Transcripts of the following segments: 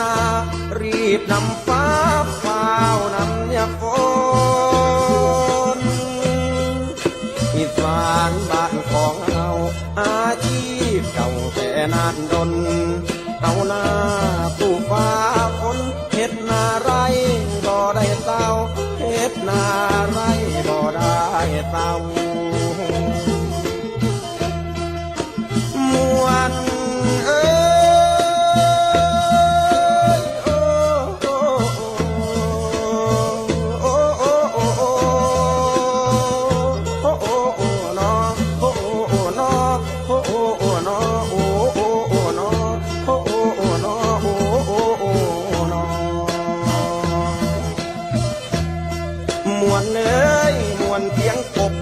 นา รีบนำฟ้าเปล่านำยาฝนอีสานบ้านของเราอาชีพเก่าแต่นาน มวนเอ้ยมวนเพียงกบ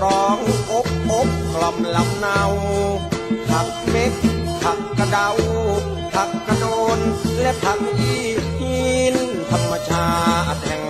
ร้องอบอบกล่อมลำเนาผักเม็ดผักกระเดาผักกระโดนและผักอีอินธรรมชาติแห่ง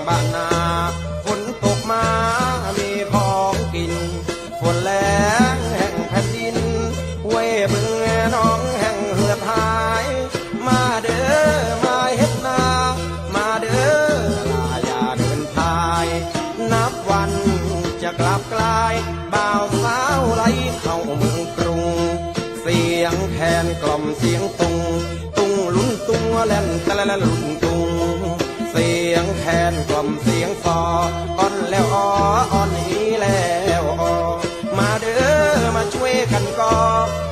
กันก็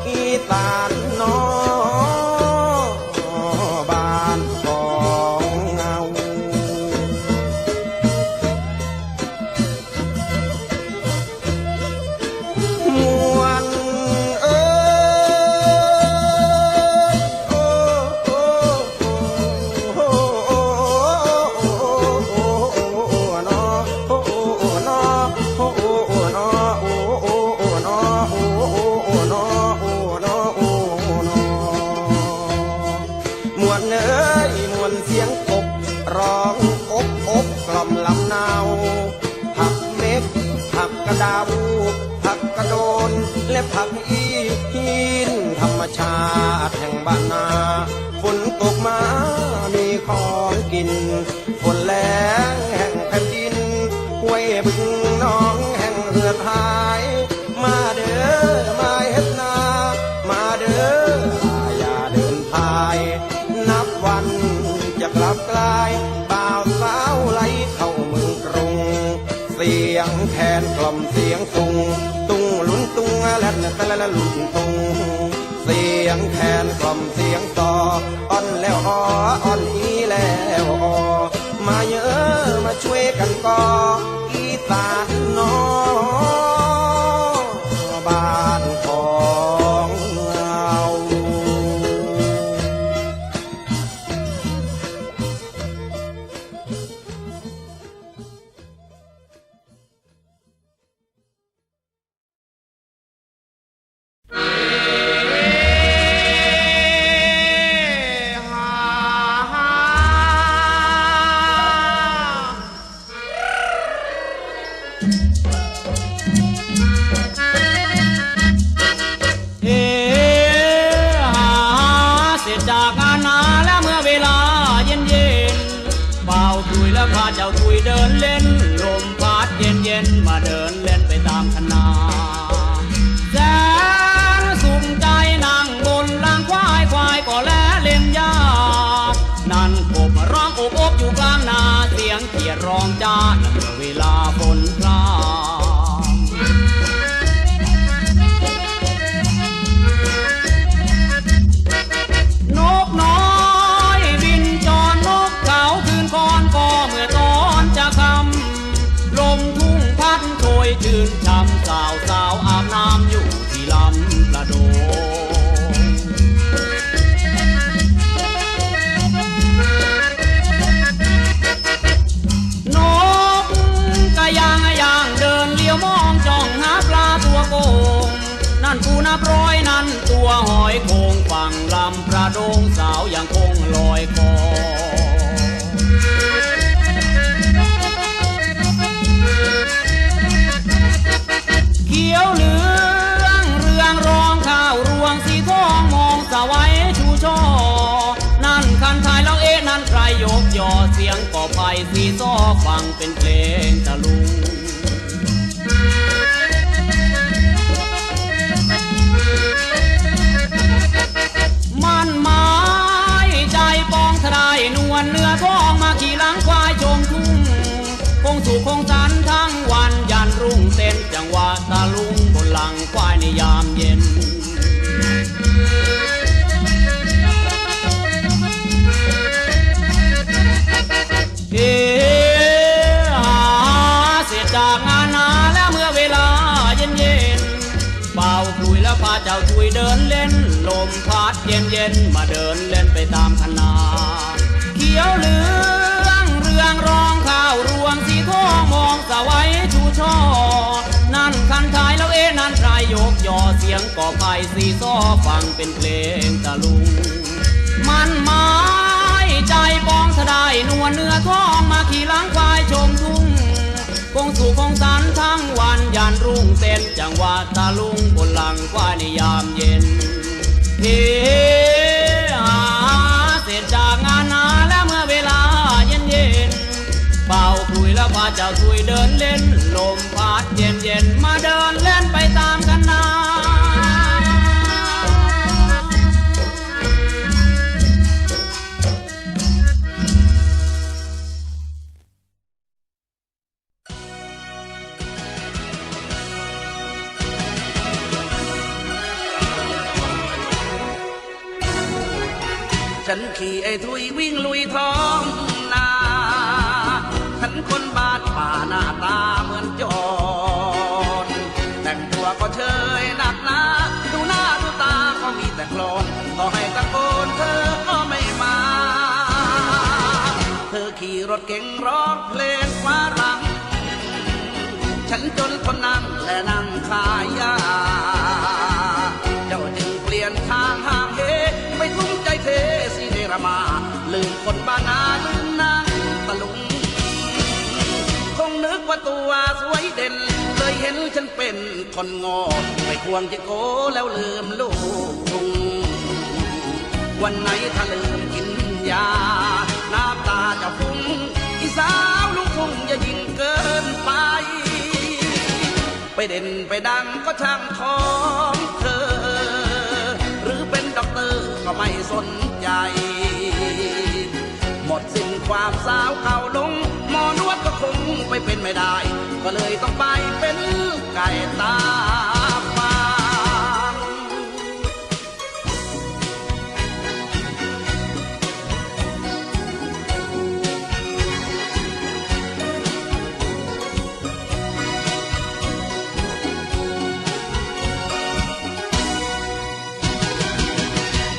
อีตาน ตกมามีของกินฝนแรงแห่งแผ่นดินห้วยบึงน้องแห่งเหือทาย มาเด้อมาเฮ็ดนา มาเด้ออย่าเดินพาย นับวันจะกลับกลายบ่าวสาวไหลเข้าเมืองกรุง เสียงแทนกล่อมเสียงตุง ตุงลุนตุงและละละลุนตุง เสียงแคนกล่อมเสียงต่ออ่อนแล้วอออ่อนอีแล้วอมาเยอะมาช่วยกันก่ออีสาน จากงานนาและเมื่อเวลาเย็นเย็นเบาวคุยแล้วพาเจ้าคุยเดินเล่น บร้อยนั่นตัวหอยโคงฝั่งลำประดงสาวยังคงลอยคอเขียวเหลืองเรืองรองข้าวรวงสีทองมองสวัยชูช่อนั่นคันทายแล้วเอ๊ะนั่นใครยกยอเสียงก่อไผ่สีซ้อฟังเป็นเพลงตะลุง งสันทั้งวันยันรุ่งเต้นจังหวะตะลุ อไผ่สีซ้อฟังเป็นเพลงตะลุง มันหมายใจปองสะได้นวลเนื้อทองมาขี่ล้างควายชมทุ่งคงสู่คงสันทั้งวันยันรุ่งเต้นจังหวะตาลุงบนหลังควายในยามเย็นเฮหาเสร็จจากงานนาแล้วเมื่อเวลาเย็นเย็นเป่าคุยแล้วพาเจ้าคุยเดินเล่น ฉันขี่ไอ้ทุยวิ่งลุยท้องนาฉันคนบ้านป่าหน้าตาเหมือนโจรแต่งตัวก็เชยหนักหนาดูหน้าดูตาก็มีแต่โคลนต่อให้ตะโกนเธอก็ไม่มา เธอขี่รถเก๋งร้องเพลงฟ้ารัง ฉันจนคนนั่งและนั่งขายยา สิเนรมา ลืมคนบ้านนาลืมนางตะลุง คงนึกว่าตัวสวยเด่น เลยเห็นฉันเป็นคนงอไม่ควรจะโกแล้วลืมลูกกรุง วันไหนถ้าลืมกินยา น้ำตาจะฟุ้งอีสาวลูกทุ่งอย่ายิ่งเกินไป ไปเด่นไปดังก็ช่างขามสาวเข่าลงหมอนวดก็คงไปเป็นไม่ได้ ก็เลยต้องไปเป็นไก่ตาฟาง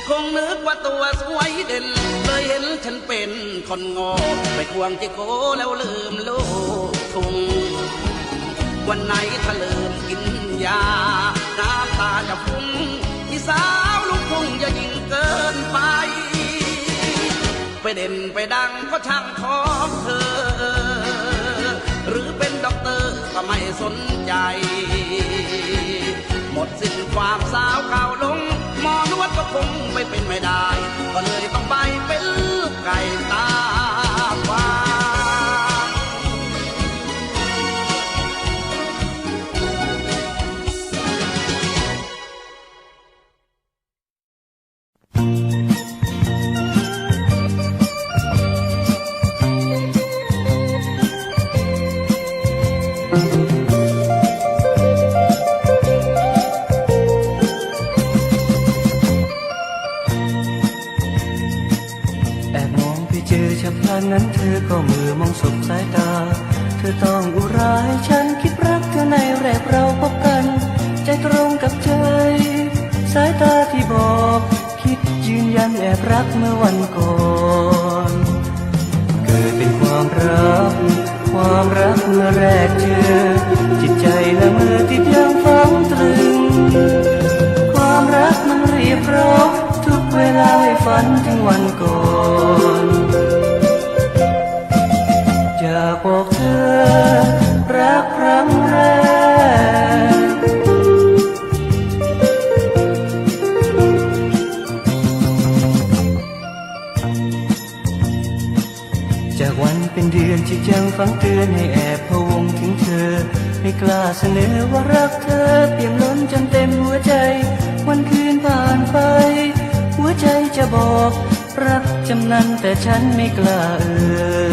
คงนึกว่าตัวสวยเด่นเลยเห็นฉันเป็น คนโง่ไปควงจิโกแล้วลืมลูกทุ่งวันไหนถ้าลืมกินยา น้ำตาจะฟุ้งที่สาวลูกทุ่งอย่ายิ่งเกินไป ไปเด่นไปดังก็ช่างของเธอ หรือเป็นด็อกเตอร์ก็ไม่สนใจ หมดสิ้นความสาวเก่าลงหมอนวดก็คงไม่เป็นไม่ได้ ก็เลยต้องไป แอบมองไปเจอฉับพลันนั้นเธอก็มือมองสบสายตา เธอต้อง ที่ยังฝังเตือนให้แอบพะวงถึงเธอ ไม่กล้าเสนอว่ารักเธอเปี่ยมล้นจนเต็มหัวใจ วันคืนผ่านไป หัวใจจะบอก รักจำนันแต่ฉันไม่กล้าเอ่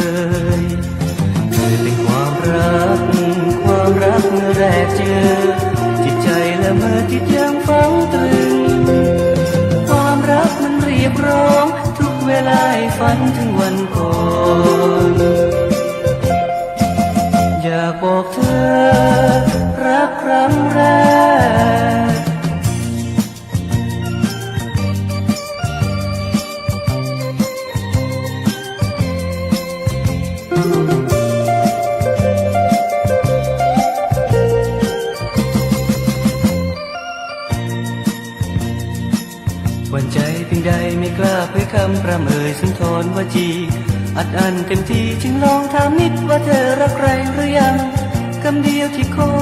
ยเธอเป็นความรัก ความรักเมื่อแรกเจอ จิตใจและเมื่อจิตยังฝังตรึงความรักมันเรียบร้อง ทุกเวลาฝันถึงวัน ยคำประเมยสุนทรวจี อัดอันเต็มที่จึงลองถามนิดว่าเธอรักใครหรือยังคำเดียวที่คอ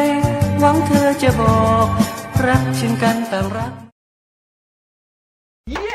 ย หวังเธอจะบอก รักเช่นกันแต่รัก yeah!